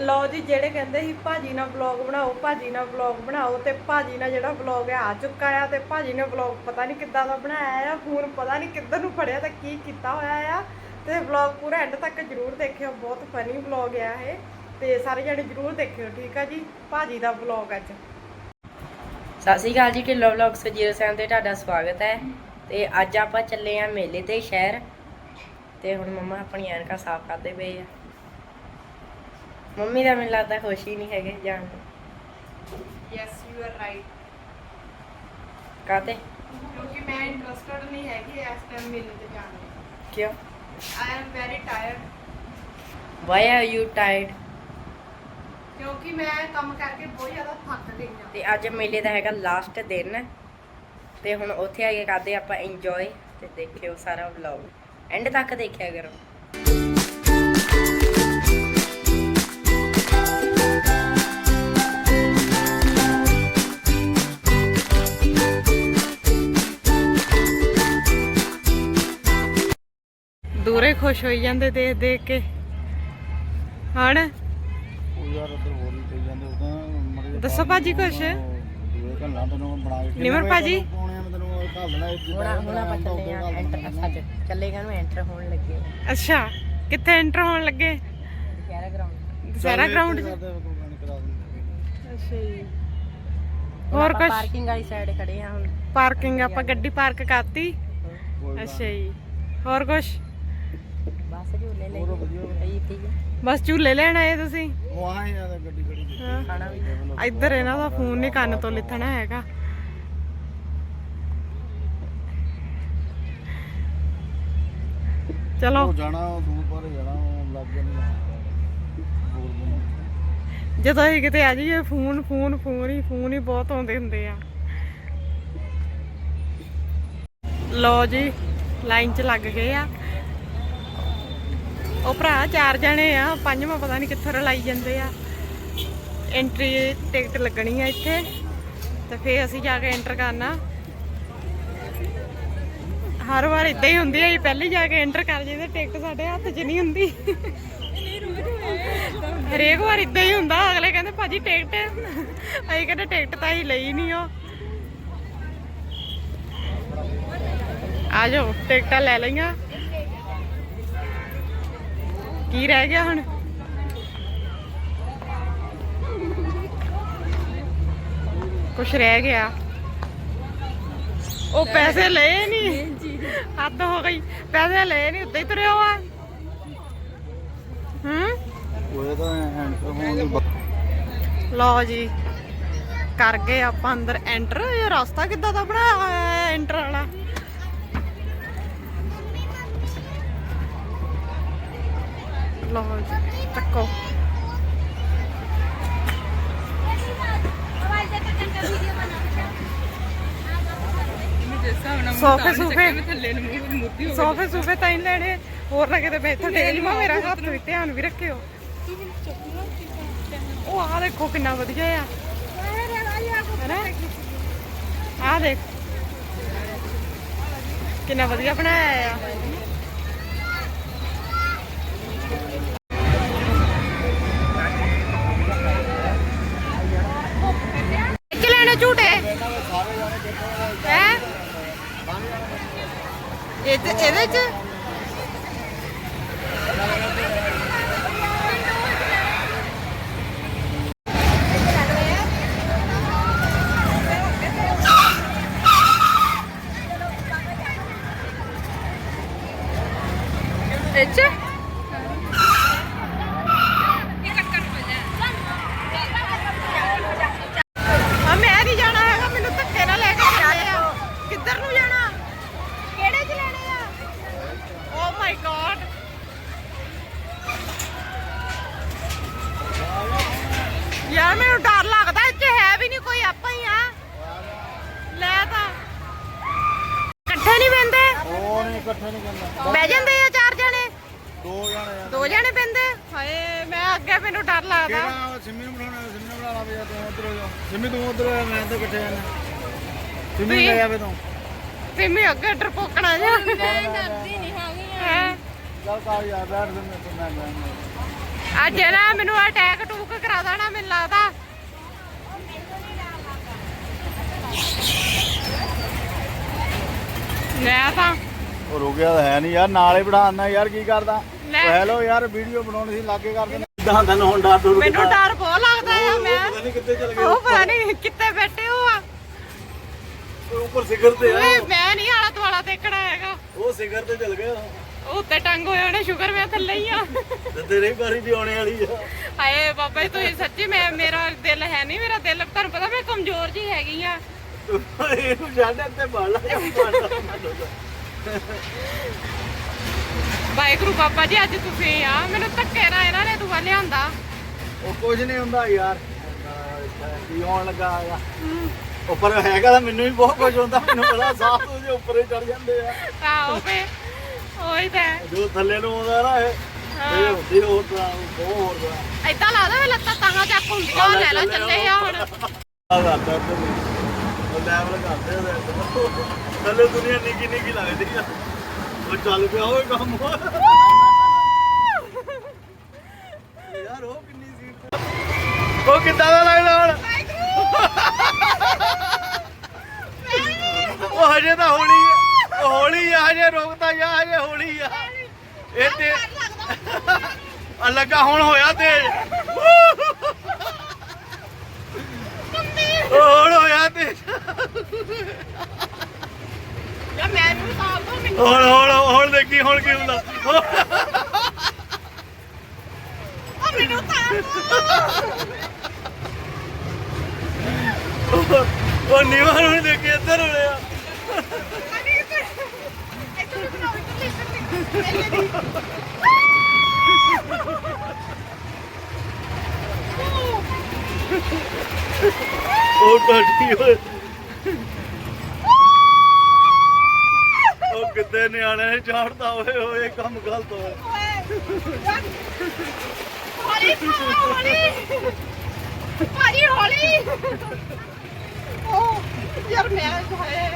ਲਓ ਜੀ, ਜਿਹੜੇ ਕਹਿੰਦੇ ਸੀ, ਭਾਜੀ ਨਾਲ ਵਲੌਗ ਬਣਾਓ, ਭਾਜੀ ਨਾਲ ਵਲੌਗ ਬਣਾਓ, ਤੇ ਭਾਜੀ ਨਾਲ ਜਿਹੜਾ ਵਲੌਗ ਹੈ ਆ ਚੁੱਕਾ ਆ, ਤੇ ਭਾਜੀ ਨੇ ਵਲੌਗ ਪਤਾ ਨਹੀਂ ਕਿੱਦਾਂ ਦਾ ਬਣਾਇਆ ਆ ਫੋਨ ਪਤਾ ਨਹੀਂ ਕਿੱਧਰ ਨੂੰ ਫੜਿਆ ਤੇ ਕੀ ਕੀਤਾ ਹੋਇਆ ਆ। ਤੇ ਵਲੌਗ ਪੂਰਾ ਐਂਡ ਤੱਕ ਜਰੂਰ ਦੇਖਿਓ, ਬਹੁਤ ਫਨੀ ਵਲੌਗ ਆ ਇਹ। ਤੇ ਸਾਰੇ ਜਣੇ ਜਰੂਰ ਦੇਖਿਓ, ਠੀਕ ਆ ਜੀ? ਭਾਜੀ ਦਾ ਵਲੌਗ ਅੱਜ। ਸਤਿ ਸ਼੍ਰੀ ਅਕਾਲ ਜੀ, ਢਿੱਲੋਂ ਵਲੌਗਸ 07 ਤੇ ਤੁਹਾਡਾ ਸਵਾਗਤ ਹੈ। ਤੇ ਅੱਜ ਆਪਾਂ ਚੱਲੇ ਆ ਮੇਲੇ ਤੇ ਸ਼ਹਿਰ। ਤੇ ਹੁਣ ਮੰਮਾ ਆਪਣੀ ਐਨਕਾਂ ਸਾਫ਼ ਕਰਦੇ ਪਏ ਆ। ਮੰਮੀ ਦਾ ਮੈਨੂੰ ਲੱਗਦਾ ਖੁਸ਼ ਹੀ ਨਹੀਂ ਹੈਗੇ ਜਾਣ ਨੂੰ। ਯੈਸ ਯੂ ਆਰ ਰਾਈਟ ਕਾਤੇ ਕਿਉਂਕਿ ਮੈਂ ਇੰਟਰਸਟਡ ਨਹੀਂ ਹੈਗੀ ਇਸ ਟਾਈਮ ਮੇਲੇ ਤੇ ਜਾਣ ਨੂੰ। ਕਿਉਂ? I am very tired why are you tired ਕਿਉਂਕਿ ਮੈਂ ਕੰਮ ਕਰਕੇ ਬਹੁਤ ਜ਼ਿਆਦਾ ਥੱਕ ਗਈ ਹਾਂ। ਤੇ ਅੱਜ ਮੇਲੇ ਦਾ ਹੈਗਾ ਲਾਸਟ ਦਿਨ। ਤੇ ਹੁਣ ਉੱਥੇ ਆ ਕੇ ਕਰਦੇ ਆਪਾਂ ਇੰਜੋਏ ਤੇ ਦੇਖਿਓ ਸਾਰਾ ਵਲੌਗ ਐਂਡ ਤੱਕ ਦੇਖਿਆ ਕਰੋ। ਦੂਰੇ ਖੁਸ਼ ਹੋਈ ਜਾਂਦੇ ਦੇਖ ਦੇਖ ਕੇ। ਹਣ? ਉਹ ਯਾਰ ਉਧਰ ਹੋਰ ਨਹੀਂ ਪਈ ਜਾਂਦੇ ਉਦਾਂ ਮੜੇ ਦੱਸੋ ਭਾਜੀ ਕੁਛ। ਦੂਏ ਘੱਲਾਂ ਤੈਨੂੰ ਬਣਾ ਕੇ ਨਿਮਰ ਭਾਜੀ। ਚੱਲੇਗਾ ਨੂੰ ਐਂਟਰ ਹੋਣ ਲੱਗੇ। ਅੱਛਾ ਕਿੱਥੇ ਐਂਟਰ ਹੋਣ ਲੱਗੇ? ਗਰਾਊਂਡ ਦੁਸਹਿਰਾ ਗਰਾਊਂਡ 'ਚ। ਅੱਛਾ ਜੀ। ਹੋਰ ਕੁਛ? ਪਾਰਕਿੰਗ ਵਾਲੀ ਸਾਈਡ ਖੜੇ ਆ ਹੁਣ। ਪਾਰਕਿੰਗ ਆਪਾਂ ਗੱਡੀ ਪਾਰਕ ਕਰਤੀ। ਅੱਛਾ ਜੀ। ਹੋਰ ਕੁਛ? ਬਸ ਝੂਲੇ ਲੈ ਹੋਰ ਵਧੀਆ ਗਈ ਠੀਕ ਹੈ ਬਸ ਝੂਲੇ ਲੈਣ ਆਏ ਤੁਸੀਂ? ਉਹ ਆਹ ਹੀ ਆ ਗੱਡੀ ਖੜੀ ਕੀਤੀ ਹਾਂ। ਖਾਣਾ ਵੀ। ਇੱਧਰ ਇਹਨਾਂ ਦਾ ਫੋਨ ਨਹੀਂ ਕੰਨ ਤੋਂ ਲਿੱਥਣਾ ਹੈਗਾ। ਚਲੋ। ਉਹ ਜਾਣਾ ਉਹ ਦੂਰ ਪਾਰੇ ਜਾਣਾ ਉਹ ਲੱਗ ਨਹੀਂ ਹੋਰ ਬਣਾ ਜਦੋਂ ਅਸੀਂ ਕਿਤੇ ਆ ਜਾਈਏ ਫੋਨ ਫੋਨ ਫੋਨ ਹੀ ਫੋਨ ਹੀ ਬਹੁਤ ਆਉਂਦੇ ਹੁੰਦੇ ਆ। ਲੋ ਜੀ ਲਾਈਨ 'ਚ ਲੱਗ ਗਏ ਆ। ਉਹ ਭਰਾ ਚਾਰ ਜਣੇ ਆ, ਪੰਜਵਾਂ ਪਤਾ ਨਹੀਂ ਕਿੱਥੋਂ ਰਲਾਈ ਜਾਂਦੇ ਆ। ਐਂਟਰੀ ਟਿਕਟ ਲੱਗਣੀ ਆ ਇੱਥੇ, ਤੇ ਫੇਰ ਅਸੀਂ ਜਾ ਕੇ ਐਂਟਰ ਕਰਨਾ। ਹਰ ਵਾਰ ਇਦਾਂ ਹੀ ਹੁੰਦੀ ਹੈ ਜੀ, ਪਹਿਲੇ ਜਾ ਕੇ ਐਂਟਰ ਕਰ ਜਾਂਦੇ ਟਿਕਟ ਸਾਡੇ ਹੱਥ 'ਚ ਨਹੀਂ ਹੁੰਦੀ। ਹਰੇਕ ਵਾਰ ਇਦਾਂ ਹੀ ਹੁੰਦਾ, ਅਗਲੇ ਕਹਿੰਦੇ ਭਾਜੀ ਟਿਕਟ ਅਸੀਂ ਕਹਿੰਦੇ ਟਿਕਟ ਤਾਂ ਹੀ ਲਈ ਨਹੀਂ ਉਹ। ਆ ਜਾਓ ਟਿਕਟਾਂ ਲੈ ਲਈਆਂ। ਕੀ ਰਹਿ ਗਿਆ ਹੁਣ? ਕੁਛ ਰਹਿ ਗਿਆ। ਉਹ ਪੈਸੇ ਲਏ ਨਹੀਂ ਹੱਦ ਹੋ ਗਈ। ਪੈਸੇ ਲਏ ਨਹੀਂ ਉੱਤੇ ਹੀ ਤੁਰਿਆ ਵਾ ਹੂੰ? ਉਹ ਤਾਂ ਐਂਟਰ ਹੋਣ ਦੀ ਬ- ਲਓ ਜੀ ਕਰ ਗਏ ਆਪਾਂ ਅੰਦਰ ਐਂਟਰ ਇਹ ਰਸਤਾ ਕਿੱਦਾਂ ਦਾ ਬਣਾਇਆ ਹੋਇਆ ਐਂਟਰ ਵਾਲਾ? ਲਓ ਜੀ ਚੱਕੋ ਸੋਫੇ ਸੋਫੇ ਸੋਫੇ ਸੋਫੇ ਤਾਂ ਹੀ ਲੈਣੇ ਹੋਰ ਨਾ ਕਿਤੇ ਬੈਠਾ ਟੇਜ ਮਾ ਮੇਰਾ ਹੱਥ ਵੀ ਧਿਆਨ ਵੀ ਰੱਖਿਓ। ਉਹ ਆ ਦੇਖੋ ਕਿੰਨਾ ਵਧੀਆ ਆ। ਹੈਨਾ? ਆ ਦੇਖ। ਕਿੰਨਾ ਵਧੀਆ ਬਣਾਇਆ ਆ। ਝੂਟੇ? ਹੈ? ਇਹਦੇ ਇਹਦੇ ਚ? ਕੇ ਡਰਪੋਕਣਾ ਜਾ। ਮੈਂ ਡਰਦੀ ਨਹੀਂ ਹੈਗੀ ਹੈਂ? ਚੱਲ ਕਾਹ ਯਾਰ ਬੈਠ ਦੇ ਮੈਂ ਮੈਂ ਬੈਠ ਅੱਜ ਨਾ ਮੈਨੂੰ ਅਟੈਕ ਟੂਕ ਕਰਾ ਦੇਣਾ ਮੈਨੂੰ ਲੱਗਦਾ। ਲੈ ਤਾਂ ਉਹ ਰੁਕਿਆ ਤਾਂ ਹੈ ਨਹੀਂ ਯਾਰ ਨਾਲੇ ਬਿਠਾਣਾ ਯਾਰ ਕੀ ਕਰਦਾ? ਲੈ। ਹੈਲੋ ਯਾਰ ਵੀਡੀਓ ਬਣਾਉਣੀ ਸੀ ਲਾਗੇ ਕਰ ਮੈਨੂੰ ਡਰ ਬਹੁਤ ਲੱਗਦਾ ਆ ਮੈਂ ਕਿੱਥੇ ਚਲ ਉਹ ਪਤਾ ਨਹੀਂ ਕਿੱਥੇ ਬੈਠੇ ਹੋ ਆ। ਉੱਪਰ ਸਿਖਰ ਤੇ ਓਏ ਮੈਂ ਦੇਖਣਾ ਹੈਗਾ। ਉਹ ਸਿਖਰ ਤੇ ਚਲ ਗਿਆ। ਉਹ ਉੱਤੇ ਟੰਗ ਹੋਏ ਉਹਨੇ ਸ਼ੁਕਰ ਮੈਂ ਥੱਲੇ ਹੀ ਆ। ਤੇ ਤੇਰੀ ਵਾਰੀ ਵੀ ਆਉਣੇ ਵਾਲੀ ਆ। ਹਾਏ ਬਾਬਾ ਜੀ ਤੁਸੀਂ ਸੱਚੀ ਮੈਂ ਮੇਰਾ ਦਿਲ ਹੈ ਨਹੀਂ ਮੇਰਾ ਦਿਲ ਤੁਹਾਨੂੰ ਪਤਾ ਮੈਂ ਕਮਜ਼ੋਰ ਜੀ ਹੈਗੀ ਆ। ਇਹਨੂੰ ਛੱਡ ਇੱਥੇ ਬਾੜ ਲਾ ਵਾਹਿਗੁਰੂ ਬਾਬਾ ਜੀ ਅੱਜ ਤੁਸੀਂ ਆ ਮੈਨੂੰ ਧੱਕੇ ਨਾਲ ਇਹਨਾਂ ਨੇ ਦੁਆ ਲਿਆਂਦਾ। ਉਹ ਕੁਝ ਨਹੀਂ ਹੁੰਦਾ ਯਾਰ। ਕੀ ਹੋਣ ਲੱਗਾ ਆ। ਉੱਪਰ ਹੈਗਾ ਤਾਂ ਮੈਨੂੰ ਵੀ ਬਹੁਤ ਕੁਝ ਹੁੰਦਾ ਮੈਨੂੰ ਬੜਾ ਸਾਹ ਤੋਂ ਜੇ ਉੱਪਰ ਚੜ ਜਾਂਦੇ ਆ। ਆਹੋ ਫੇ ਉਹੀ ਤਾਂ ਹੈ। ਜੋ ਥੱਲੇ ਨੂੰ ਆਉਂਦਾ ਨਾ ਇਹ ਇਹ ਹੁੰਦੀ ਹੋਰ ਤਰ੍ਹਾਂ ਬਹੁਤ ਹੋਰ ਤਰ੍ਹਾਂ। ਏਦਾਂ ਲੱਗਦਾ ਵੀ ਲੱਤਾਂ ਤਾਂਹਾਂ ਚੱਕ ਹੁੰਦੀਆਂ ਲੈ ਲੈ ਚੱਲੇ ਆ ਹੁਣ। ਆ ਕਰਦਾ ਤੇ ਉਹ ਲੈਵਲ ਕਰਦੇ ਉਹਦੇ ਥੱਲੇ ਦੁਨੀਆ ਨਿੱਕੀ ਨਿੱਕੀ ਲੱਗਦੀ ਆ। ਉਹ ਚੱਲ ਪਿਆ ਕੰਮ। ਯਾਰ ਉਹ ਕਿੰਨੀ ਸੀ ਉਹ ਕਿੱਦਾਂ ਦਾ ਲੱਗਦਾ ਹੁਣ? ਉਹ ਹਜੇ ਤਾਂ ਹੌਲੀ ਆ। ਉਹ ਹੌਲੀ ਆ ਹਜੇ ਰੁਕਦਾ ਜਾ ਹਜੇ ਹੌਲੀ ਆ। ਇਹ ਤੇ ਆ ਲੱਗਾ ਹੁਣ ਹੋਇਆ ਤੇਜ਼। ਉਹ ਹੁਣ ਹੋਇਆ ਤੇਜ਼। ਯਾ ਮੈਂ ਨੂੰ ਸਾਲ ਤੋਂ ਮੈਨੂੰ ਹੁਣ ਹੁਣ ਹੁਣ ਦੇਖੀ ਹੁਣ ਕੀ ਹੁੰਦਾ। ਉਹ ਮੈਨੂੰ ਤਾਂ ਉਹ ਨੀਵਾਂ ਨੂੰ ਨੀ ਦੇਖੀ ਇੱਧਰ ਹੋਇਆ ਉਹ ਟੱਟੀ ਹੋਏ ਉਹ ਕਿਤੇ ਨਿਆਣੇ ਨੇ ਝਾੜਦਾ ਹੋਏ ਹੋਏ ਕੰਮ ਗਲਤ ਹੋਇਆ। ਹੌਲੀ ਹੌਲੀ ਭਾਜੀ ਹੌਲੀ ਉਹ ਯਾਰ ਮੈਂ ਹਾਏ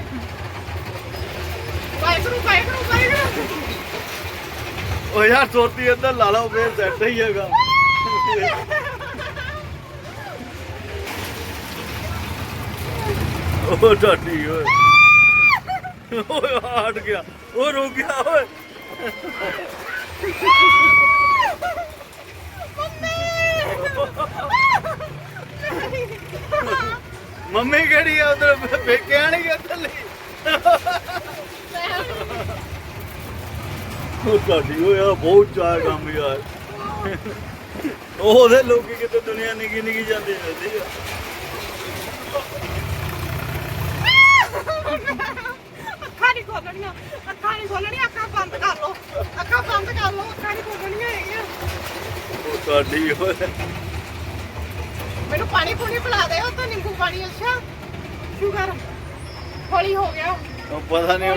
ਵਾਹਿਗੁਰੂ ਵਾਹਿਗੁਰੂ ਵਾਹਿਗੁਰੂ ਉਹ ਯਾਰ ਸੋਤੀ ਇੱਧਰ ਲਾ ਲਓ ਫੇਰ ਸੈੱਟ ਹੀ ਹੈਗਾ। ਉਹ ਟੱਟੀ ਓਏ। ਓਏ ਹਟ ਗਿਆ। ਉਹ ਰੁਕ ਗਿਆ ਓਏ। ਮੰਮੀ। ਕਿਹੜੀ ਆ? ਉਧਰ ਵੇਖਿਆ ਨਹੀਂ ਗਿਆ ਥੱਲੇ। ਉਹ ਤੁਹਾਡੀ ਹੋਇਆ ਬਹੁਤ ਚਾਹ ਕੰਮ ਯਾਰ। ਉਹ ਉਹਦੇ ਲੋਕੀ ਕਿਤੇ ਦੁਨੀਆ ਨਿੱਕੀ ਨਿੱਕੀ ਜਾਂਦੀ ਰਹਿੰਦੀ ਆ। ਅੱਖਾਂ ਨਹੀਂ ਖੋਲਣੀਆਂ ਅੱਖਾਂ ਨਹੀਂ ਖੋਲਣੀਆਂ ਅੱਖਾਂ ਬੰਦ ਕਰ ਲਓ। ਅੱਖਾਂ ਬੰਦ ਕਰ ਲਓ ਅੱਖਾਂ ਨਹੀਂ ਖੋਲਣੀਆਂ ਹੈਗੀਆਂ। ਉਹ ਤੁਹਾਡੀ ਹੋਇਆ ਮੈਨੂੰ ਪਾਣੀ ਪੂਣੀ ਪਿਲਾ ਦੇ ਉਹ ਤਾਂ ਨਿੰਬੂ ਪਾਣੀ ਅੱਛਾ। ਸ਼ੂਗਰ ਹੌਲੀ ਹੋ ਗਿਆ। ਉਹ ਪਤਾ ਨਹੀਂ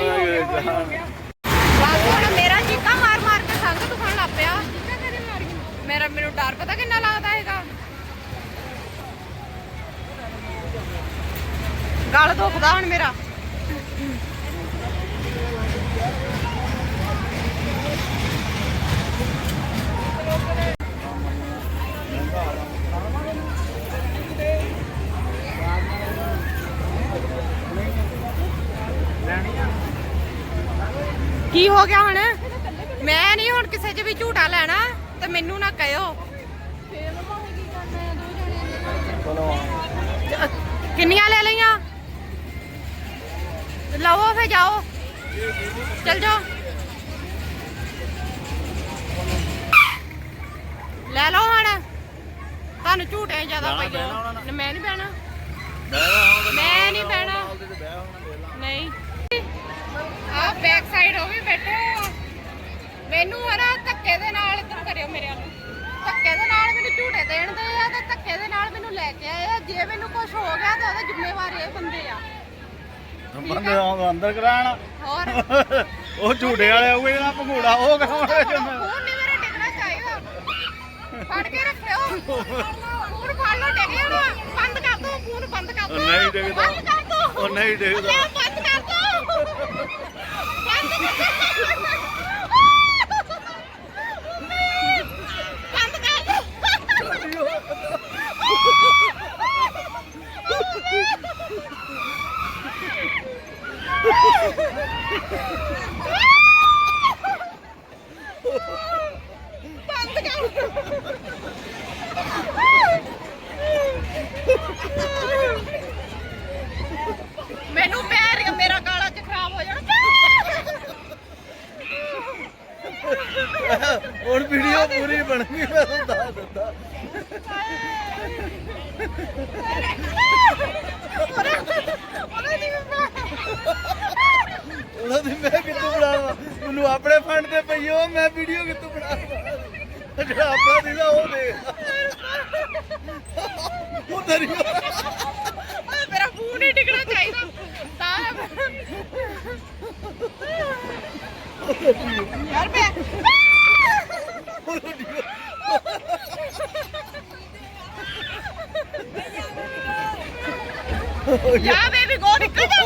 ਮਾਰ ਮਾਰ ਕੇ ਸੰਗ ਦੁਖਣ ਲੱਗ ਪਿਆ ਮੇਰਾ ਮੈਨੂੰ ਡਰ ਪਤਾ ਕਿੰਨਾ ਲੱਗਦਾ ਹੈਗਾ। ਗਲ ਦੁਖਦਾ ਹੁਣ ਮੇਰਾ। ਕੀ ਹੋ ਗਿਆ ਹੁਣ? ਮੈਂ ਨਹੀਂ ਹੁਣ ਕਿਸੇ 'ਚ ਵੀ ਝੂਟਾ ਲੈਣਾ। ਤੇ ਮੈਨੂੰ ਨਾ ਕਹਿਓ। ਕਿੰਨੀਆਂ ਲੈ ਲਈਆਂ? ਲਵੋ ਫੇ ਜਾਓ। ਚਲ ਜਾਓ। ਲੈ ਲਓ ਹੁਣ। ਤੁਹਾਨੂੰ ਝੂਟੇ ਜ਼ਿਆਦਾ ਪਈ ਉਹਨਾਂ ਮੈਂ ਨਹੀਂ ਬਹਿਣਾ। ਮੈਂ ਨਹੀਂ ਬਹਿਣਾ। ਨਹੀਂ। ਆ ਬੈਕ ਸਾਈਡ ਉਹ ਵੀ ਬੈਠੇ। ਮੈਨੂੰ ਹਨਾ ਧੱਕੇ ਦੇ ਨਾਲ ਇੱਧਰ ਕਰਿਓ ਮੇਰੇ ਵੱਲ। ਧੱਕੇ ਦੇ ਨਾਲ ਮੈਨੂੰ ਝੂਟੇ ਦੇਣ ਦੇ ਆ ਤੇ ਧੱਕੇ ਦੇ ਨਾਲ ਮੈਨੂੰ ਲੈ ਕੇ ਆਏ ਆ। ਜੇ ਮੈਨੂੰ ਕੁਝ ਹੋ ਗਿਆ ਤੇ ਉਹਦੇ ਜ਼ਿੰਮੇਵਾਰ ਇਹ ਬੰਦੇ ਆ। ਬੰਦੇ ਆਉਂਦਾ ਅੰਦਰ ਕਰਾਣਾ। ਹੋਰ? ਉਹ ਝੂਟੇ ਵਾਲੇ ਉਹ ਨਾ ਭੰਗੂੜਾ ਉਹ ਕਰਾਉਣਾ ਫੋਨ ਨਹੀਂ ਮੇਰੇ ਡਿੱਗਣਾ ਚਾਹੀਦਾ। ਫੜ ਕੇ ਰੱਖਿਓ। ਫੋਨ ਫੜ ਲਓ ਡਿੱਗ ਜਾਣਾ। ਬੰਦ ਕਰ ਦੋ ਫੋਨ ਬੰਦ ਕਰ ਦੋ। ਨਹੀਂ ਡਿੱਗਦਾ। ਬੰਦ ਕਰ ਦੋ। ਉਹ ਨਹੀਂ ਡਿੱਗਦਾ। ਬੰਦ ਕਰ ਦੋ। ਬੰਦ ਕਰ ਬੰਦ ਬੰਦ ਕਰ ਮੈਨੂੰ ਪੈਰ ਮੇਰਾ ਗਾਲਾ ਚ ਖਰਾਬ ਹੋ ਜਾਣਾ। ਹੁਣ ਵੀਡੀਓ ਪੂਰੀ ਬਣ ਗਈ ਮੈਂ ਦੱਸ ਦਿੱਤਾ ਆਪਣੇ ਫੰਡ ਤੇ ਪਈ ਉਹ ਮੈਂ ਵੀਡੀਓ ਕਿੱਥੋਂ ਬਣਾਵਾਂ ਜਿਹੜਾ ਆਪਣਾ ਦੀ ਉਹ ਦੇ। ਉਹ ਤੇਰੀ ਮੇਰਾ ਫੋਨ ਹੀ ਟਿਕਣਾ ਚਾਹੀਦਾ। ਯਾਰ ਮੈਂ ਯਾ ਬੇਬੀ ਗੋ ਨਿਕਲ ਜਾ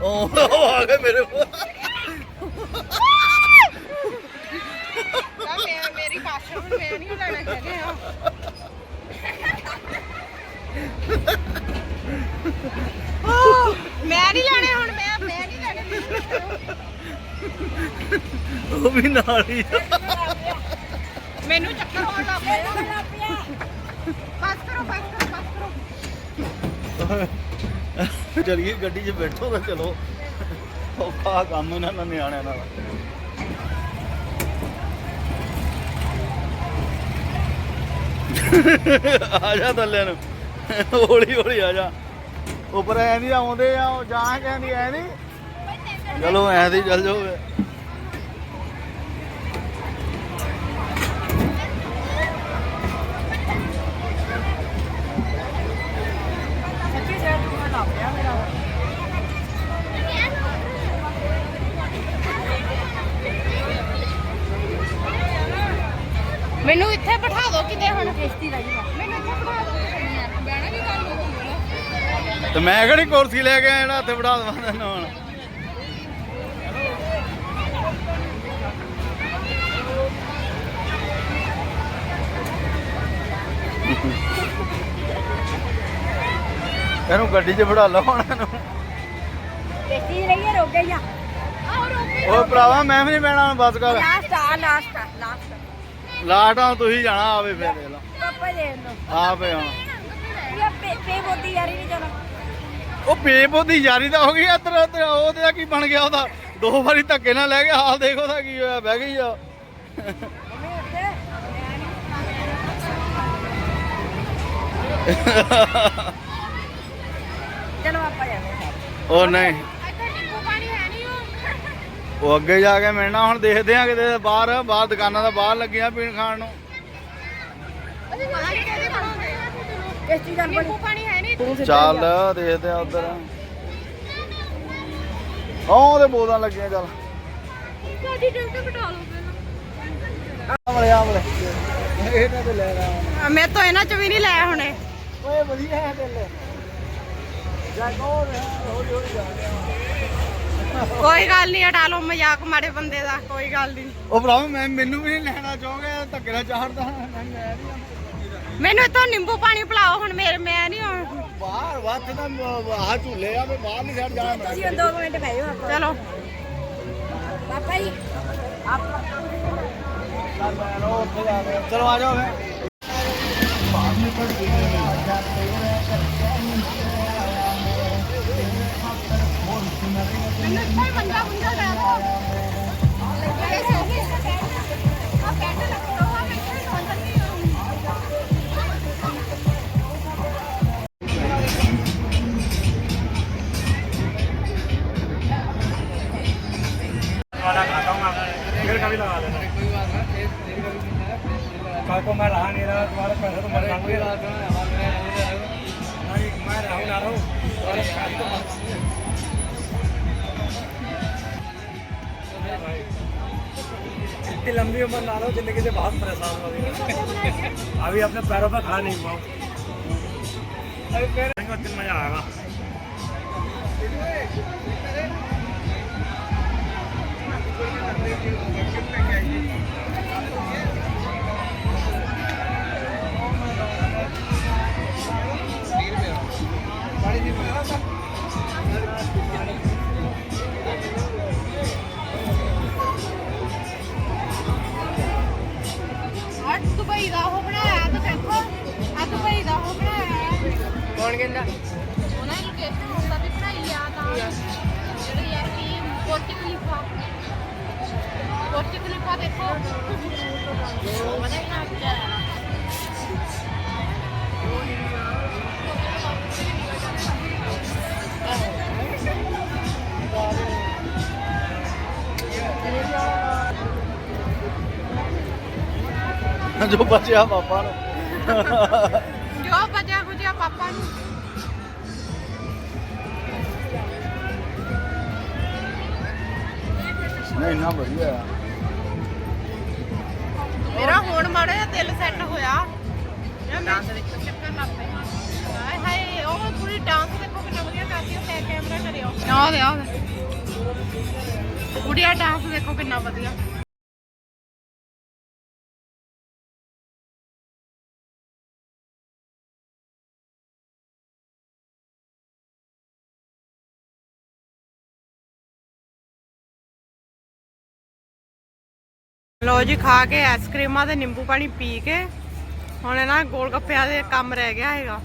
ਉਹ ਆ ਗਏ ਮੇਰੇ ਕੋਲ ਯਾ ਮੈਂ ਮੇਰੀ ਭਾਸ਼ਾ ਨੂੰ ਮੈਂ ਨਹੀਂ ਲੈਣਾ ਕਹਿੰਦੇ ਆ ਆਹ, ਮੈਂ ਨਹੀਂ ਲੈਣੇ ਹੁਣ ਮੈਂ ਮੈਂ ਨਹੀਂ ਲੈਣੇ ਉਹ ਵੀ ਨਾਲ ਹੀ ਆ। ਮੈਨੂੰ ਚੱਕਰ ਆਉਣ ਲੱਗ ਪਿਆ। ਬਸ ਕਰੋ ਬਸ ਕਰੋ ਬਸ ਕਰੋ। ਚਲੀਏ ਗੱਡੀ 'ਚ ਬੈਠੋ ਤਾਂ ਚਲੋ। ਔਖਾ ਕੰਮ ਇਹਨਾਂ ਨਾਲ ਨਿਆਣਿਆਂ ਨਾਲ। ਆ ਜਾ ਥੱਲੇ ਨੂੰ। ਹੌਲੀ ਹੌਲੀ ਆ ਜਾ। ਉੱਪਰ ਐ ਨਹੀਂ ਆਉਂਦੇ ਆ ਉਹ ਜਾਂ ਕਹਿੰਦੀ ਐ ਨਹੀਂ ਚਲੋ ਐ ਦੀ ਚੱਲ ਜਾਓ। ਮੈਨੂੰ ਇੱਥੇ ਬਿਠਾ ਦਿਓ ਕਿਤੇ ਹੁਣ। ਕਿਸ਼ਤੀ ਲਈ ਮੈਨੂੰ ਇੱਥੇ ਬਿਠਾ ਦਿਓ। ਬਹਿਣਾ ਵੀ ਗੱਲ ਹੋਊਗੀ ਤੇ ਮੈਂ ਕਿਹੜੀ ਕੁਰਸੀ ਲੈ ਕੇ ਆਇਆ ਜਿਹੜਾ ਹੱਥ ਵੜਾ ਦਵਾਂ ਤੈਨੂੰ ਹੁਣ? ਇਹਨੂੰ ਗੱਡੀ 'ਚ ਵੜਾ ਲਓ ਹੁਣ ਇਹਨੂੰ। ਕਿਸ਼ਤੀ ਲਈਏ ਰੁਕ ਗਈ ਆ। ਆਹ ਰੋਕੇ ਓਏ ਭਰਾਵਾ ਮੈਂ ਵੀ ਨਹੀਂ ਬਹਿਣਾ ਹੁਣ ਬਸ ਕਰ। ਲਾਸਟ ਆ ਲਾਸਟ ਆ ਲਾਸਟ ਲਾਟ ਆ ਤੁਸੀਂ ਜਾਣਾ ਆਵੇ ਫੇਰ ਦੇ ਲਾ। ਪਾਪਾ ਦੇ ਦੋ ਆਪੇ ਹੁਣ ਇਹ ਪੇ ਪੇ ਬੋਦੀ ਯਾਰੀ ਨਹੀਂ ਜਾਣਾ। ਉਹ ਬੇਬੋ ਦੀ ਯਾਰੀ ਤਾਂ ਹੋ ਗਈ ਇੱਧਰ ਉੱਧਰ ਉਹਦੇ ਕੀ ਬਣ ਗਿਆ ਉਹਦਾ? ਦੋ ਵਾਰੀ ਧੱਕੇ ਨਾਲ ਲੈ ਗਿਆ ਹਾਲ ਦੇਖ ਉਹਦਾ ਕੀ ਹੋਇਆ ਬਹਿ ਗਈ ਆ। ਮੰਮੀ ਉੱਤੇ ਉਹ ਨਹੀਂ। ਇੱਥੇ ਨਿੰਬੂ ਪਾਣੀ ਹੈ ਨਹੀਂ ਉਹ ਉਹ ਅੱਗੇ ਜਾ ਕੇ ਮਿਲਣਾ ਹੁਣ ਦੇਖਦੇ ਆ ਕਿਤੇ ਬਾਹਰ ਬਾਹਰ ਦੁਕਾਨਾਂ ਦਾ ਬਾਹਰ ਲੱਗੀਆਂ ਪੀਣ ਖਾਣ ਨੂੰ। ਨਿੰਬੂ ਪਾਣੀ ਹੈ ਨਹੀਂ ਚੱਲ ਦੇਖਦੇ ਆ ਉਧਰ। ਉਹਦੇ ਬੋਦਾਂ ਲੱਗੀਆਂ ਚੱਲ। ਸਾਡੀ ਟਿਕਟ ਕਟਾ ਲਓ ਆਵਲੇ ਆਵਲੇ ਇਹਨਾਂ ਤੇ ਲੈ ਲਾ। ਮੈਂ ਤਾਂ ਇਹਨਾਂ ਚ ਵੀ ਨਹੀਂ ਲੈ ਹੁਣੇ ਓਏ ਵਧੀਆ ਹੈ ਜਾ ਕੋਈ ਗੱਲ ਨਹੀਂ ਹਟਾ ਲਓ ਮਜ਼ਾਕ ਮਾਰੇ ਬੰਦੇ ਦਾ ਕੋਈ ਗੱਲ ਨਹੀਂ ਉਹ ਭਰਾਵਾ ਮੈਂ ਮੈਨੂੰ ਵੀ ਨਹੀਂ ਲੈਣਾ ਚਾਹੋਗੇ ਧੱਕੇ ਨਾਲ ਚਾੜਦਾ ਮੈਂ ਲੈ ਨਹੀਂ ਮੈਨੂੰ ਇੱਥੋਂ ਨਿੰਬੂ ਪਾਣੀ ਪਿਲਾਓ ਹੁਣ ਮੇਰੇ ਮੈਂ ਨਹੀਂ ਹੁਣ ਬਾਹਰ ਵੱਤ ਦਾ ਆਹ ਝੂਲੇ ਆ ਮੈਂ ਬਾਹਰ ਨਹੀਂ ਛੱਡ ਜਾਣਾ। ਤੁਸੀਂ ਮੈਂ ਹੁਣ ਦੋ ਕੁ ਮਿੰਟ ਬਹਿ ਜਾਓ ਆਪਾਂ। ਚਲੋ। ਪਾਪਾ ਜੀ। ਚਲੋ ਆ ਜਾਓ ਫੇ ਮੈਨੂੰ ਇੱਥੇ ਮੰਗਾ ਮੁੰਗਾ ਲੈ ਲਓ ਆ ਪੈਂਟ ਲੱਗੋ ਆ ਮੈਂ ਇੱਥੇ ਸੌਂ ਜਾਂਦੀ ਹਾਂ वाला खाता हूँ मैं घर का भी लगा लेना कल को मैं रहा नहीं रहा तुम्हारा पैसा तो मैं मांगू नहीं मैं रहूँ ना रहूँ तुम्हारे शादी तो मत इतनी लंबी उम्र ना लो ज़िंदगी से बहुत परेशान हो गई अभी अपने पैरों पर खड़ा नहीं हुआ। अभी पैर दिन मज़ा आएगा। ਆ ਦੁਬਈ ਦਾ ਉਹ ਬਣਾਇਆ ਤਾਂ ਦੇਖੋ ਆ ਦੁਬਈ ਦਾ ਉਹ ਬਣਾਇਆ। ਕੌਣ ਕਹਿੰਦਾ? ਉਹਨਾਂ ਨੇ ਲੋਕੇਸ਼ਨ ਹੁੰਦਾ ਵੀ ਬਣਾਈ ਆ ਤਾਂ। ਜਿਹੜੇ ਯਾਰ ਕੀ ਪੋਰਟੀ ਖਲੀਫਾ ਪੋਰਟੀ ਖਲੀਫਾ ਦੇਖੋ। ਜੋ ਬਚਿਆ ਪਾਪਾ ਨੂੰ। ਜੋ ਬਚਿਆ ਪਾਪਾ ਨੂੰ। ਨਹੀਂ ਨਾ ਵਧੀਆ। ਮੇਰਾ ਹੁਣ ਮਾੜਾ ਜਿਹਾ ਦਿਲ ਸੈੱਟ ਹੋਇਆ। ਡਾਂਸ ਵਿੱਚ ਚੱਕਰ ਲੱਗ ਪਏ ਹਾਏ ਹਾਏ ਉਹ ਪੂਰੀ ਡਾਂਸ ਦੇਖੋ ਕਿੰਨਾ ਵਧੀਆ ਕਰਦੀ ਉਹ ਬੈਕ ਕੈਮਰਾ ਕਰਿਓ ਆਹ ਦੇ ਆਹ ਦੇ ਕੁੜੀਆ ਡਾਂਸ ਦੇਖੋ ਕਿੰਨਾ ਵਧੀਆ। ਲੋ ਜੀ, ਖਾ ਕੇ ਆਈਸਕ੍ਰੀਮਾਂ ਤੇ ਨਿੰਬੂ ਪਾਣੀ ਪੀ ਕੇ ਹੁਣ ਇਹਨਾਂ ਗੋਲ ਗੱਪਿਆਂ ਦੇ ਕੰਮ ਰਹਿ ਗਿਆ ਹੈਗਾ।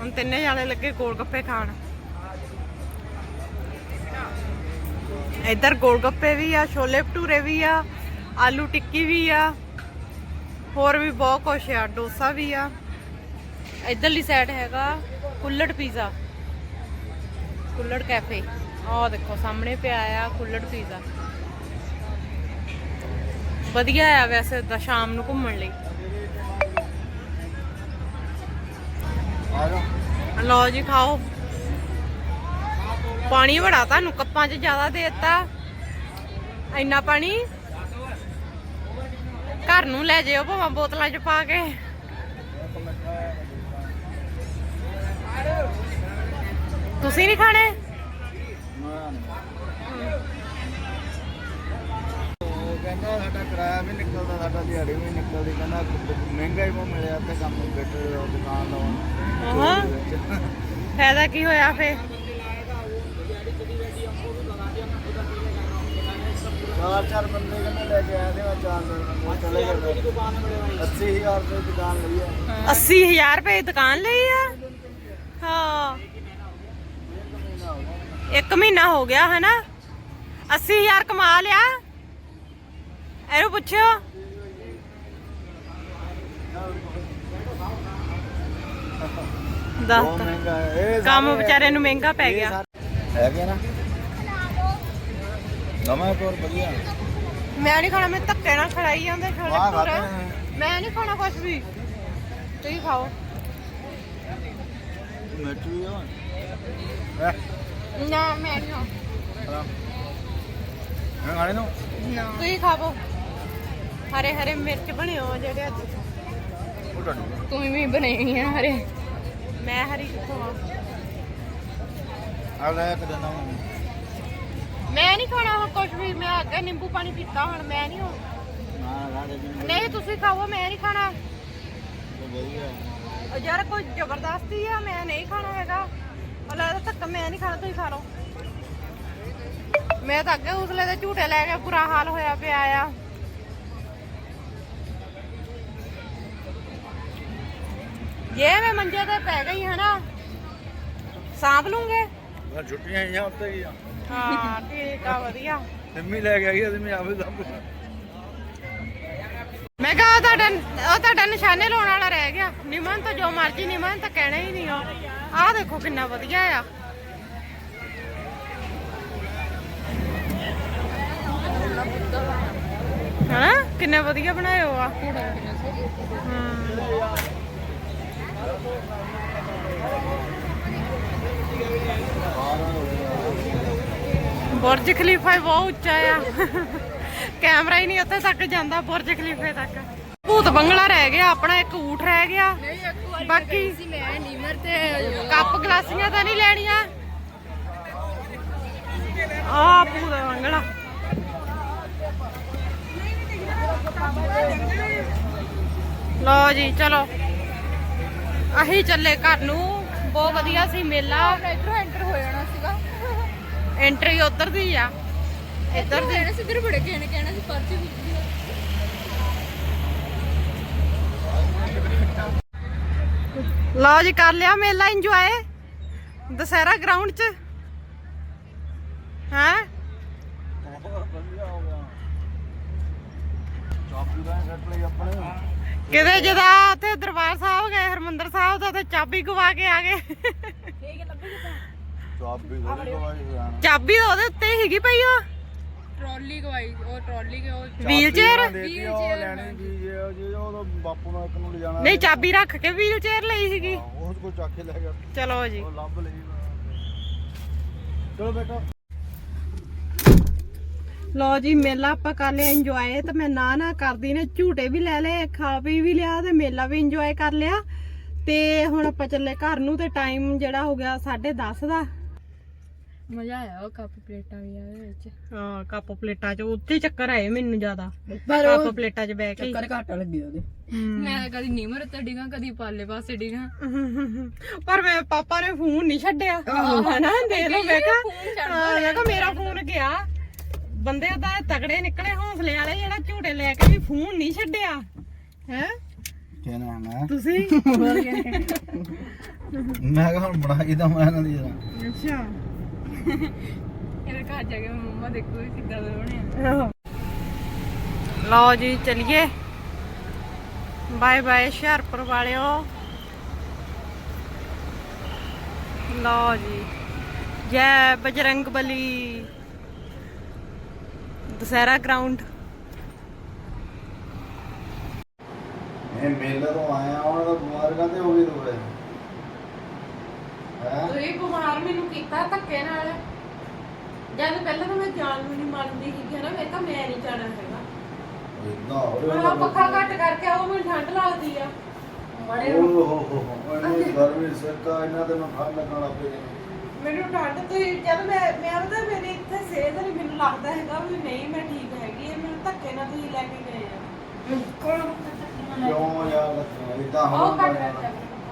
ਹੁਣ ਤਿੰਨੇ ਜਾਣੇ ਲੱਗੇ ਗੋਲ ਗੱਪੇ ਖਾਣ। ਇੱਧਰ ਗੋਲ ਗੱਪੇ ਵੀ ਆ, ਛੋਲੇ ਭਟੂਰੇ ਵੀ ਆ, ਆਲੂ ਟਿੱਕੀ ਵੀ ਆ, ਹੋਰ ਵੀ ਬਹੁਤ ਕੁਛ ਆ, ਡੋਸਾ ਵੀ ਆ। ਇੱਧਰਲੀ ਸਾਈਡ ਹੈਗਾ ਕੁੱਲੜ ਪੀਜ਼ਾ ਕੁੱਲੜ ਕੈਫੇ ਆਹ ਦੇਖੋ, ਸਾਹਮਣੇ ਪਿਆ ਆ ਕੁੱਲੜ ਪੀਜ਼ਾ ਵਧੀਆ ਆ ਵੈਸੇ ਤਾਂ ਸ਼ਾਮ ਨੂੰ ਘੁੰਮਣ ਲਈ। ਲਓ ਜੀ ਖਾਓ। ਪਾਣੀ ਬੜਾ ਤੁਹਾਨੂੰ, ਕੱਪਾਂ 'ਚ ਜ਼ਿਆਦਾ ਦੇ ਦਿੱਤਾ। ਇੰਨਾ ਪਾਣੀ? ਘਰ ਨੂੰ ਲੈ ਜਿਓ ਭਾਵੇਂ ਬੋਤਲਾਂ 'ਚ ਪਾ ਕੇ। ਤੁਸੀਂ ਨਹੀਂ ਖਾਣੇ? ਕਹਿੰਦਾ ਸਾਡਾ ਕਿਰਾਇਆ ਵੀ ਨਿਕਲਦਾ ਸਾਡਾ ਦਿਹਾੜੀ ਵੀ ਨਿਕਲਦੀ। ਕਹਿੰਦਾ ਮਹਿੰਗਾ ਹੀ ਬਹੁਤ ਮਿਲਿਆ ਤੇ ਕੰਮ ਬੈਠੇ ਰਹੋ, ਦੁਕਾਨ ਲਾਉਣ ਫਾਇਦਾ ਕੀ ਹੋਇਆ ਫੇ ਚਾਰ ਚਾਰ ਬੰਦੇ ਕਹਿੰਦੇ ਲੈ ਕੇ ਆਏ ਤੇ ਮੈਂ ਚਾਰ ਬੰਦੇ ਚਲੇ ਗਏ। 80000 ਰੁਪਏ ਦੀ ਦੁਕਾਨ ਲਈ ਹੈ। 80000 ਰੁਪਏ ਦੀ ਦੁਕਾਨ ਲਈ ਆ? ਹਾਂ। ਇੱਕ ਮਹੀਨਾ ਹੋ ਗਿਆ। ਹੈ ਨਾ 80000 ਕਮਾ ਲਿਆ? ਇਹਨੂੰ ਪੁੱਛਿਓ। ਦੱਸ ਬਹੁਤ ਤਾਂ। ਮਹਿੰਗਾ ਹੈ। ਇਹ ਕੰਮ ਸਾਰੇ- ਵਿਚਾਰੇ ਨੂੰ ਮਹਿੰਗਾ ਪੈ ਇਹ ਗਿਆ। ਸਾਰੇ- ਹੈਗੇ ਨਾ। ਨਵਾਂ ਕੋਰ ਵਧੀਆ। ਮੈਂ ਨਹੀਂ ਖਾਣਾ ਮੈਂ ਧੱਕੇ ਨਾਲ ਖੜਾਈ ਜਾਂਦੇ ਛੋਲੇ ਵਾਹ, ਭਟੂਰੇ ਨੇ। ਮੈਂ ਨਹੀਂ ਖਾਣਾ ਕੁਝ ਵੀ। ਤੁਸੀਂ ਖਾਓ। ਵੀ ਆ। ਹੈ? ਨਾ ਮੈਂ ਨਹੀਂ ਖਾਣਾ। ਮੈਂ ਖਾਣੇ ਨੂੰ? ਨਾ। ਤੁਸੀਂ ਖਾਵੋ ਹਰੇ ਹਰੇ ਮਿਰਚ ਬਣੇ ਹੋ ਜਿਹੜੇ ਅੱਜ। ਉਹ ਡੱਡੂ ਤੂੰ ਵੀ ਬਣਾਈ ਆ ਹਰੇ। ਮੈਂ ਹਰੀ ਕਿੱਥੋਂ ਆ? ਆ ਲੈ ਕੇ ਦੇਣਾ ਮੈਂ ਨਹੀਂ ਖਾਣਾ ਹੁਣ ਕੁਝ ਵੀ ਮੈਂ ਅੱਗੇ ਨਿੰਬੂ ਪਾਣੀ ਪੀਤਾ ਹੁਣ ਮੈਂ ਨਹੀਂ ਹੁਣ। ਨਾ ਨਹੀਂ ਤੁਸੀਂ ਖਾਓ ਮੈਂ ਨਹੀਂ ਖਾਣਾ। ਵਧੀਆ। ਉਹ ਯਾਰ ਕੋਈ ਜ਼ਬਰਦਸਤੀ ਆ ਮੈਂ ਨਹੀਂ ਖਾਣਾ ਹੈਗਾ। ਉਹ ਲੱਗਦਾ ਧੱਕਾ ਮੈਂ ਨਹੀਂ ਖਾਣਾ ਤੁਸੀਂ ਖਾ ਲਓ। ਮੈਂ ਤਾਂ ਅੱਗੇ ਉਸਲੇ ਦੇ ਝੂਟੇ ਲੈ ਕੇ ਬੁਰਾ ਹਾਲ ਹੋਇਆ ਪਿਆ ਆ। ਜੇ ਮੈਂ ਮੰਜੇ ਤੇ ਪੈ ਗਈ ਹਨਾ ਸਾਂਭ ਲੂੰਗੇ। ਮੈਂ ਛੁੱਟੀਆਂ ਆਈਆਂ ਉੱਤੇ ਹੀ ਆ। ਹਾਂ ਠੀਕ ਆ ਵਧੀਆ। ਸਿੰਮੀ ਲੈ ਕੇ ਆਈ ਅਸੀਂ ਮੈਂ ਆਪੇ ਸਭ ਮੈਂ ਕਿਹਾ ਉਹ ਤੁਹਾਡਾ ਉਹ ਤੁਹਾਡਾ ਨਿਸ਼ਾਨੇ ਲਾਉਣ ਵਾਲਾ ਰਹਿ ਗਿਆ। ਨਿਮਨ ਤਾਂ ਜੋ ਮਰਜ਼ੀ ਨਿਮਨ ਤਾਂ ਕਹਿਣਾ ਹੀ ਨਹੀਂ ਉਹ ਆਹ ਦੇਖੋ ਕਿੰਨਾ ਵਧੀਆ ਆ। ਹਨਾ ਕਿੰਨਾ ਵਧੀਆ ਬਣਾਇਆ ਆ। ਹਾਂ। ਬੁਰਜ ਖਲੀਫਾ ਬਹੁਤ ਉੱਚਾ ਆ। ਕੈਮਰਾ ਹੀ ਨਹੀਂ ਉੱਥੇ ਤੱਕ ਜਾਂਦਾ ਬੁਰਜ ਖਲੀਫੇ ਤੱਕ। ਭੂਤ ਬੰਗਲਾ ਰਹਿ ਗਿਆ ਆਪਣਾ ਇੱਕ ਊਠ ਰਹਿ ਗਿਆ। ਬਾਕੀ ਮੈਂ ਨੀਮਰ ਤੇ ਕੱਪ ਗਲਾਸੀਆਂ ਤਾਂ ਨਹੀਂ ਲੈਣੀਆਂ। ਆ ਭੂਤ ਬੰਗਲਾ। ਲੋ ਜੀ ਚਲੋ। ਅਹੀਂ ਚੱਲੇ ਘਰ ਨੂੰ। ਬਹੁਤ ਵਧੀਆ ਸੀ ਮੇਲਾ। ਇਧਰੋਂ ਐਂਟਰ ਹੋ ਜਾਣਾ ਸੀਗਾ। ਐਂਟਰੀ ਉਧਰ ਦੀ ਆ। ਇੱਧਰ ਦੀ। ਕਹਿਣਾ ਸੀ ਇਧਰ ਬੜੇ ਨੇ ਕਹਿਣਾ ਸੀ ਪਰਚੀ ਆ। ਲਓ ਜੀ ਕਰ ਲਿਆ ਮੇਲਾ ਇੰਜੋਏ ਦਸਹਿਰਾ ਗਰਾਊਂਡ 'ਚ। ਹੈ? ਵਧੀਆ ਹੋ ਗਿਆ। ਚਾਬੀ ਦਾ ਸੈੱਟ ਲਈ ਆਪਣੇ। ਕਿਤੇ ਜਦਾ ਉੱਥੇ ਦਰਬਾਰ ਸਾਹਿਬ ਗਏ ਹਰਮੰਦਰ ਸਾਹਿਬ ਦਾ ਤੇ ਚਾਬੀ ਗਵਾ ਕੇ ਆ ਗਏ। ਚਾਬੀ ਥੋੜੀ ਗਵਾਈ ਜਾਣਾ ਚਾਬੀ ਤਾਂ ਉਹਦੇ ਉੱਤੇ ਹੀ ਹੈਗੀ ਪਈ ਉਹ। ਟਰਾਲੀ ਗਵਾਈ ਉਹ ਟਰਾਲੀ ਕੇ ਉਹ ਵੀਲ ਚੇਅਰ ਦੇਤੀ ਉਹ ਲੈਣੀ ਵੀ ਜੇ ਜੇ ਉਹ ਬਾਪੂ ਨਾਲ ਇੱਕ ਨੂੰ ਲਿਜਾਣਾ ਨਹੀਂ ਚਾਬੀ ਰੱਖ ਕੇ ਵੀਲ ਚੇਅਰ ਲਈ ਸੀਗੀ। ਉਹ ਕੋਲ ਚੱਕ ਕੇ ਲੈ ਗਿਆ। ਚਲੋ ਜੀ। ਉਹ ਲੱਭ ਲਈ ਚਲੋ ਬੇਟਾ। ਲੋ ਜੀ ਮੇਲਾ ਆਪਾਂ ਕਰ ਲਿਆ ਇੰਜੋਏ ਤੇ ਮੈਂ ਨਾ ਨਾ ਕਰਦੀ ਨੇ ਝੂਟੇ ਵੀ ਲੈ ਲਏ ਖਾ ਪੀ ਵੀ ਲਿਆ ਤੇ ਮੇਲਾ ਵੀ ਇੰਜੋਏ ਕਰ ਲਿਆ। ਤੇ ਹੁਣ ਆਪਾਂ ਚੱਲੇ ਘਰ ਨੂੰ ਤੇ ਟਾਈਮ ਜਿਹੜਾ ਹੋ ਗਿਆ 10:30 ਦਾ। ਮਜ਼ਾ ਆਇਆ ਉਹ ਕੱਪ ਪਲੇਟਾਂ ਵੀ ਆ ਉਹਦੇ ਵਿੱਚ। ਹਾਂ ਕੱਪ ਪਲੇਟਾਂ 'ਚ ਉੱਥੇ ਚੱਕਰ ਆਏ ਮੈਨੂੰ ਜ਼ਿਆਦਾ। ਪਰ ਕੱਪ ਪਲੇਟਾਂ 'ਚ ਬਹਿ ਕੇ। ਚੱਕਰ ਘੱਟ ਲੱਗੇ ਉਹਦੇ। ਮੈਂ ਤਾਂ ਕਦੀ ਨੀਮਰ ਉੱਤੇ ਡਿਗਾ ਕਦੀ ਪਾਲੇ ਪਾਸੇ ਡਿਗਾ। ਪਰ ਮੈਂ ਪਾਪਾ ਨੇ ਫੋਨ ਨਹੀਂ ਛੱਡਿਆ। ਹਨਾ ਦੇਖ ਲਓ ਮੈਂ ਕਿਹਾ ਹਾਂ, ਮੈਂ ਕਿਹਾ ਮੇਰਾ ਫੋਨ ਗਿਆ। ਬੰਦੇ ਉਹਦਾ ਤਗੜੇ ਨਿਕਲੇ ਹੌਸਲੇ ਵਾਲੇ ਜਿਹੜਾ ਝੂਟੇ ਲੈ ਕੇ ਵੀ ਫੋਨ ਨਹੀਂ ਛੱਡਿਆ। ਹੈ? ਕਿਹਨਾਂ ਮੈਂ ਤੁਸੀਂ? ਮੈਂ ਕਿਹਾ ਹੁਣ ਬਣਾਈ ਤਾਂ ਮੈਂ ਇਹਨਾਂ ਦੀ ਜਰਾ। ਅੱਛਾ। ਇਹਦੇ ਘਰ ਜਾ ਕੇ ਮੰਮਾ ਦੇਖੋ ਕਿੱਦਾਂ ਦੇ ਬਣੇ ਆ। ਲਓ ਜੀ ਚਲਿਏ। ਬਾਏ ਬਾਏ ਹੁਸ਼ਿਆਰਪੁਰ ਵਾਲਿਓ। ਲਓ ਜੀ। ਜੈ ਬਜਰੰਗ ਬਲੀ। ਦੁਸਹਿਰਾ ਗਰਾਊਂਡ ਇਹ ਮੇਲੇ ਤੋਂ ਆਇਆ ਉਹਨਾਂ ਦਾ ਬਿਮਾਰ ਕਾਤੇ ਹੋ ਗਈ ਤੂੰ ਹੈ? ਤੁਸੀਂ ਬਿਮਾਰ ਮੈਨੂੰ ਕੀਤਾ ਧੱਕੇ ਨਾਲ। ਜਦ ਪਹਿਲਾਂ ਤਾਂ ਮੈਂ ਜਾਣ ਨੂੰ ਨਹੀਂ ਮੰਨਦੀ ਸੀ ਨਾ ਮੈਂ ਤਾਂ ਮੈਂ ਨਹੀਂ ਜਾਣਾ ਹੈਗਾ। ਇਦਾਂ ਆਹ ਪੱਖਾ ਘੱਟ ਕਰਕੇ ਆਓ ਮੈਨੂੰ ਠੰਡ ਲੱਗਦੀ ਆ। ਓ ਹੋ ਹੋ ਹੋ ਦੀ ਗਰਮੀ ਸਿੱਕਾ ਇਹਨਾਂ ਦੇ ਨੂੰ ਠੰਡ ਲੱਗਣ ਲੱਗ ਮੈਨੂੰ ਠੰਡ ਤੇ ਜਦ ਮੈਂ ਮੈਂ ਉਹਦਾ ਮੇਰੇ ਇੱਥੇ ਸਿਹਤ ਨਹੀਂ ਮੈਨੂੰ ਲੱਗਦਾ ਹੈਗਾ ਵੀ ਨਹੀਂ ਮੈਂ ਠੀਕ ਹੈਗੀ ਇਹ ਮੈਨੂੰ ਧੱਕੇ ਨਾਲ ਤੁਸੀਂ ਲੈ ਕੇ ਗਏ ਆ। ਕਿਉਂ ਯਾਰ ਇਦਾਂ ਉਹ ਹੋ ਪੱਖਾ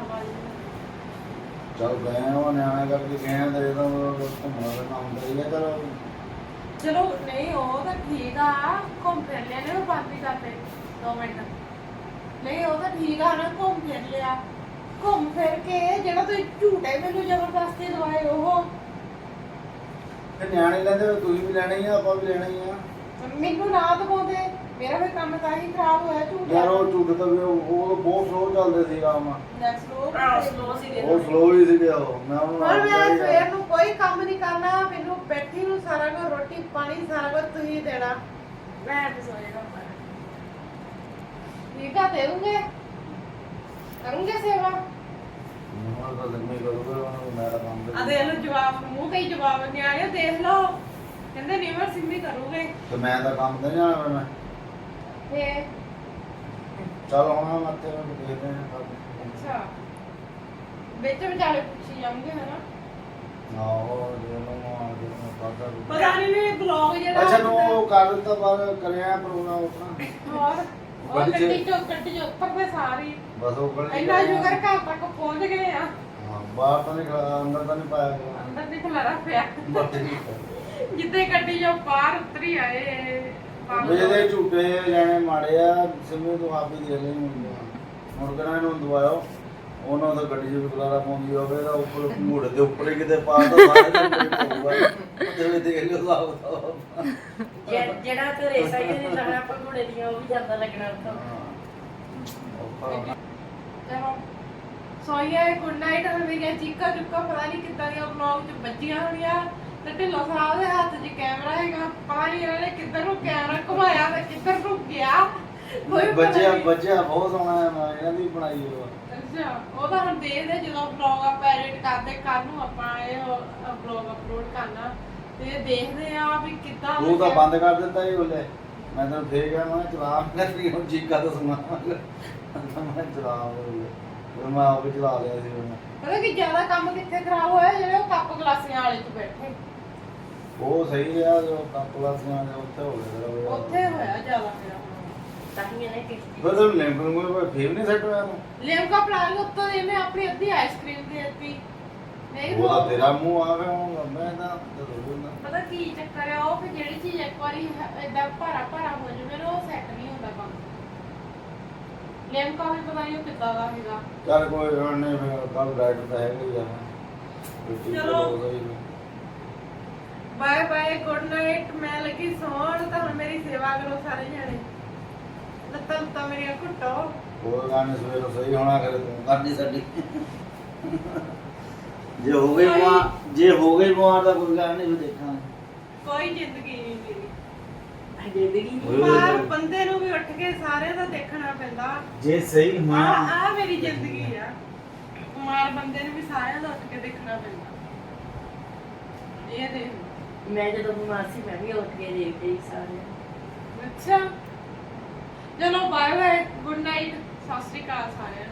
ਵਾਲੀ ਚਲ ਗਏ ਉਹ ਨਿਆਣਾ ਕਰਕੇ ਗਏ ਤੇ ਇਹਦਾ ਘੁੰਮਣਾ ਦਾ ਕੰਮ ਕਰੀਏ ਚਲੋ। ਚਲੋ ਨਹੀਂ ਉਹ ਤਾਂ ਠੀਕ ਆ ਘੁੰਮ ਫਿਰ ਲਿਆ ਨੇ ਉਹ ਬੰਦ ਹੀ ਕਰਦੇ 2 ਮਿੰਟ। ਨਹੀਂ ਉਹ ਤਾਂ ਠੀਕ ਆ ਨਾ ਘੁੰਮ ਫਿਰ ਲਿਆ। ਘੁੰਮ ਫਿਰ ਕੇ ਜਿਹੜਾ ਤੁਸੀਂ ਝੂਟੇ ਮੈਨੂੰ ਜ਼ਬਰਦਸਤੀ ਦਵਾਏ ਉਹ। ਤੇ ਨਿਆਣੇ ਲੈਂਦੇ ਤੁਸੀਂ ਵੀ ਲੈਣੇ ਹੀ ਆ ਆਪਾਂ ਵੀ ਲੈਣੇ ਹੀ ਆ। ਮੈਨੂੰ ਨਾ ਦਵਾਉਂਦੇ। ਮੇਰਾ ਵੀ ਕੰਮ ਤਾਂ ਹੀ ਖਰਾਬ ਹੋਇਆ ਝੂਟੇ ਯਾਰ ਉਹ ਝੂਠ ਤਾਂ ਵੀ ਉਹ ਉਹ ਬਹੁਤ ਸਲੋ ਚੱਲਦੇ ਸੀ ਕੰਮ। ਨੈਕਸਟ ਲੋ ਉਹ ਸਲੋ ਹੀ ਸੀਗੇ ਉਹ। ਮੈਂ ਉਹਨੂੰ ਪਰ ਮੈਂ ਹੀ ਸਵੇਰ। ਨੂੰ ਕੋਈ ਕੰਮ ਨਹੀਂ ਕਰਨਾ ਮੈਨੂੰ ਬੈਠੀ ਨੂੰ ਸਾਰਾ ਕੁਝ ਰੋਟੀ ਪਾਣੀ ਸਾਰਾ ਕੁਝ ਤੁਸੀਂ ਦੇਣਾ। ਮੈਂ ਤੇ ਸੋਏਗਾ ਠੀਕ ਆ ਦੇ ਦੂੰਗੇ। ਕਰੂੰਗੇ ਸੇਵਾ? ਹੁਣ ਤਾਂ ਲੱਗਣੀ ਕਰੂਗਾ ਉਹਨੂੰ ਮੇਰਾ ਕੰਮ ਤੇ ਆ ਦੇਖ ਲਓ ਜਵਾਬ ਮੂੰਹ ਤੇ ਹੀ ਜਵਾਬ ਨਿਆਣੇ ਦੇਖ ਲਓ। ਕਹਿੰਦੇ ਨਿਮਰ ਸਿੰਮੀ ਕਰੂਗੇ। ਤੇ ਮੈਂ ਤਾਂ ਕੰਮ ਤੇ ਨਹੀਂ ਜਾਣਾ ਮੈਂ। ਤੇ ਚੱਲ ਹੁਣ ਮੈਂ ਤੇ ਦੇਖਦੇ ਹਾਂ ਅੱਛਾ। ਵਿੱਚ ਵਿਚਾਲੇ ਪੁੱਛੀ ਜਾਵਾਂਗੇ ਹਨਾ? ਆਹੋ ਜੇ ਨੂੰ ਆ ਜੇ ਨੂੰ ਕਾਦਾ ਪਤਾ ਨਹੀਂ ਵੀ ਬਲੌਗ ਜਿਹੜਾ ਅੱਛਾ ਨੂੰ ਉਹ ਕਰ ਦਿੱਤਾ ਬਾਹਰ ਕਰਿਆ ਪ੍ਰੋਗਰਾਮ ਆਪਣਾ ਹੋਰ? ਉਹ ਗੱਡੀ 'ਚ- ਗੱਡੀ ਚੋਂ ਗੱਡੀ ਚੋਂ ਉੱਪਰ ਤੇ ਸਾਰੀ। ਬਸ ਉਹ ਕੋਲ ਇੰਨਾ ਸ਼ੁਕਰ ਘਰ ਤੱਕ ਪਹੁੰਚ ਗਏ ਆ। ਹਾਂ ਬਾਹਰ ਤਾਂ ਨਹੀਂ ਖੜਾ ਅੰਦਰ ਤਾਂ ਨਹੀਂ ਪਾਇਆ ਗਿਆ। ਅੰਦਰ ਦੀ ਖਲਾਰਾ ਪਿਆ। ਬਸ ਠੀਕ ਹੈ ਜਿੱਦੇ ਗੱਡੀ ਚੋਂ ਬਾਹਰ ਉਤਰੀ ਆਏ ਬਾਹਰ ਮੇਰੇ ਝੂਟੇ ਲੈਣੇ ਮਾੜੇ ਆ ਸਿਮੂ ਤੋਂ ਆਪ ਹੀ ਦੇ ਲੈ ਹੁਣ ਕਰਾਂ ਇਹਨੂੰ ਦਵਾਇਓ ਉਹਨਾਂ ਦਾ ਗੱਡੀ ਚ ਬੁਲਾਰਾ ਪਾਉਂਦੀ ਹੋਵੇ ਤਾਂ ਉੱਪਰ ਮੂੜੇ ਦੇ ਉੱਪਰ ਹੀ ਕਿਤੇ ਪਾ ਦੋ ਸਾਰੇ ਦੇ ਪਊਗਾ। ਤੇ ਵੀ ਦੇਖ ਲਿਓ ਸਾਬ ਜੇ- ਜਿਹੜਾ ਤੇ ਰੇਸਾ ਹੀ ਨਹੀਂ ਲੱਗਣਾ ਪੰਗੂੜੇ ਦੀਆਂ ਉਹ ਵੀ ਜਾਂਦਾ ਲੱਗਣਾ ਉੱਥੋਂ। ਚਲੋ ਸੋਈਏ ਗੁੱਡ ਨਾਈਟ ਹੁਣ ਮੇਰੀਆਂ ਚੀਕਾਂ ਚੁੱਕਾ ਪਤਾ ਨਹੀਂ ਕਿੱਦਾਂ ਦੀਆਂ ਵਲੌਗ ਚ ਵੱਜੀਆਂ ਹੋਣੀਆਂ। ਤੇ ਢਿੱਲੋਂ ਸਾਹਿਬ ਦੇ ਹੱਥ 'ਚ ਕੈਮਰਾ ਹੈਗਾ ਪਤਾ ਨਹੀਂ ਇਹਨਾਂ ਨੇ ਕਿੱਧਰ ਨੂੰ ਕੈਮਰਾ ਘੁਮਾਇਆ ਤੇ ਕਿੱਧਰ ਨੂੰ ਗਿਆ। ਕੋਈ ਪਤਾ ਬੱਚਿਆ ਨਹੀਂ। ਬੱਚਿਆ ਬਹੁਤ ਸੋਹਣਾ ਹੈ ਮੈਂ ਇਹਨਾਂ ਦੀ ਬਣਾਈ ਹੋਈ ਅੱਛਾ ਉਹ ਤਾਂ ਹੁਣ ਦੇਖਦੇ ਜਦੋਂ ਵਲੌਗ ਆਪਾਂ ਐਡਿਟ ਕਰਦੇ ਕੱਲ ਨੂੰ ਆਪਾਂ ਇਹ ਵਲੌਗ ਅਪਲੋਡ ਕਰਨਾ। ਤੇ ਦੇਖਦੇ ਆ ਵੀ ਕਿੱਦਾਂ ਤੂੰ ਤਾਂ ਬੰਦ ਕਰ ਦਿੱਤਾ ਹੀ ਉਹਲੇ ਮੈਂ ਤਾਂ ਫੇਰ ਗਿਆ ਮੈਂ ਚਲਾ ਨਹੀਂ ਹੁਣ ਚੀਕਾ ਤਾਂ ਸੁਣਾ। ਮੈਂ ਚਲਾ ਉਹ ਮੈਂ ਆਪ ਚਲਾ ਲਿਆ ਸੀ ਉਹਨੇ। ਪਤਾ ਕਿ ਜ਼ਿਆਦਾ ਕੰਮ ਕਿੱਥੇ ਖਰਾਬ ਹੋਇਆ ਜਿਹੜੇ ਉਹ ਕੱਪ ਗਲਾਸੀਆਂ ਵਾਲੇ 'ਚ ਬੈਠੇ। ਉਹ ਸਹੀ ਆ ਜੋ ਕੰਪਲਾਸੀਆਂ ਦੇ ਉੱਥੇ ਹੋ ਗਿਆ ਉਹ। ਉੱਥੇ ਹੋਇਆ ਜ਼ਿਆਦਾ ਮੇਰਾ ਤਾਂ ਹੀ ਇਹਨੇ ਟੇਸਟੀ ਫਿਰ ਤੈਨੂੰ ਲੈਂਪ ਨੂੰ ਫੇਵ ਨਹੀਂ ਸੈੱਟ ਹੋਇਆ ਨੂੰ ਲਿਮਕਾ ਪਲਾ ਲਈ ਉੱਤੋਂ ਇਹਨੇ ਆਪਣੀ ਅੱਧੀ ਆਈਸਕ੍ਰੀਮ ਦੇ ਦਿੱਤੀ। ਨਹੀਂ ਉਹ ਤਾਂ ਉਹ ਤੇਰਾ ਮੂੰਹ ਆ ਗਿਆ ਹੁਣ ਮੈਂ ਤਾਂ ਜਦੋਂ ਬੋਲਦਾ ਪਤਾ ਕੀ ਚੱਕਰ ਆ ਉਹ ਫਿਰ ਜਿਹੜੀ ਚੀਜ਼ ਇੱਕ ਵਾਰੀ ਇਦਾਂ ਭਾਰਾ ਭਾਰਾ ਹੋ ਜਾਵੇ ਨਾ ਉਹ ਸੈੱਟ ਨਹੀਂ ਹੁੰਦਾ ਕੰਮ। ਲਿਮਕਾ ਵੀ ਪਤਾ ਨਹੀਂ ਉਹ ਕਿੱਦਾਂ ਦਾ ਹੈਗਾ ਚੱਲ ਕੋਈ ਗੱਲ ਨਹੀਂ ਫਿਰ ਕੱਲ ਡਾਈਟ ਤਾਂ ਹੀ ਰੋਟੀ ਤਾਂ ਚਲੋ। ਬਾਏ ਬਾਏ ਗੁੱਡ ਨਾਈਟ ਮੈਂ ਲੱਗੀ ਸੌਣ ਤਾਂ ਹੁਣ ਮੇਰੀ ਸੇਵਾ ਕਰੋ ਸਾਰੇ ਜਣੇ। ਲੱਤਾਂ ਲੱਤਾਂ ਮੇਰੀਆਂ ਘੁੱਟੋ ਗੱਲ ਨਹੀਂ ਸਵੇਰ ਸਹੀ ਹੋਣਾ ਕਰੇ ਤੂੰ ਕਰਦੀ ਸਾਡੀ। ਜੇ ਹੋ ਗਈ ਬਿਮਾਰ ਜੇ ਹੋ ਗਈ ਬਿਮਾਰ ਤਾਂ ਕੋਈ ਗੱਲ ਨਹੀਂ ਫਿਰ ਦੇਖਾਂਗੇ। ਕੋਈ ਜ਼ਿੰਦਗੀ ਨਹੀਂ ਮੇਰੀ ਜ਼ਿੰਦਗੀ ਬਿਮਾਰ ਬੰਦੇ ਨੂੰ ਵੀ ਉੱਠ ਕੇ ਸਾਰਿਆਂ ਦਾ ਦੇਖਣਾ ਪੈਂਦਾ। ਜੇ ਸਹੀ ਆ ਆ ਮੇਰੀ ਜ਼ਿੰਦਗੀ ਆ। ਬਿਮਾਰ ਬੰਦੇ ਨੂੰ ਵੀ ਸਾਰਿਆਂ ਦਾ ਉੱਠ ਕੇ ਦੇਖਣਾ ਪੈਂਦਾ। ਇਹ ਦੇਖ। ਮੈਂ ਜਦੋਂ ਬਿਮਾਰ ਸੀ ਮੈਂ ਵੀ ਉੱਠ ਕੇ ਦੇਖਦੀ ਸੀ ਸਾਰੇ ਅੱਛਾ। ਚਲੋ ਬਾਏ ਬਾਏ ਗੁੱਡ ਨਾਈਟ ਸਤਿ ਸ਼੍ਰੀ ਅਕਾਲ ਸਾਰਿਆਂ ਨੂੰ।